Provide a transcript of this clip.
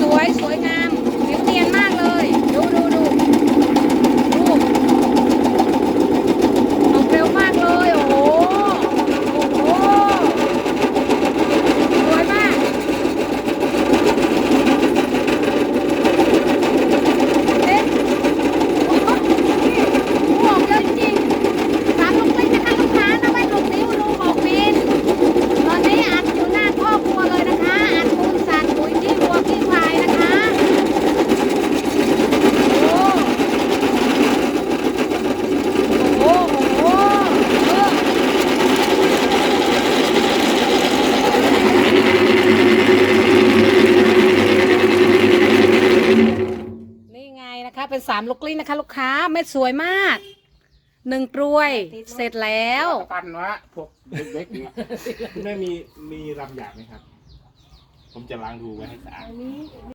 twice เป็นสามลูกลิ้นนะคะ ลูกค้าเม็ดสวยมากหนึ่งกล้วย เสร็จแล้ว ตันวะพวกเด็กๆเนี่ยคุณแม่มีมีรำหยาบไหมครับ ผมจะล้างดูไว้ให้สะอาดอันนี้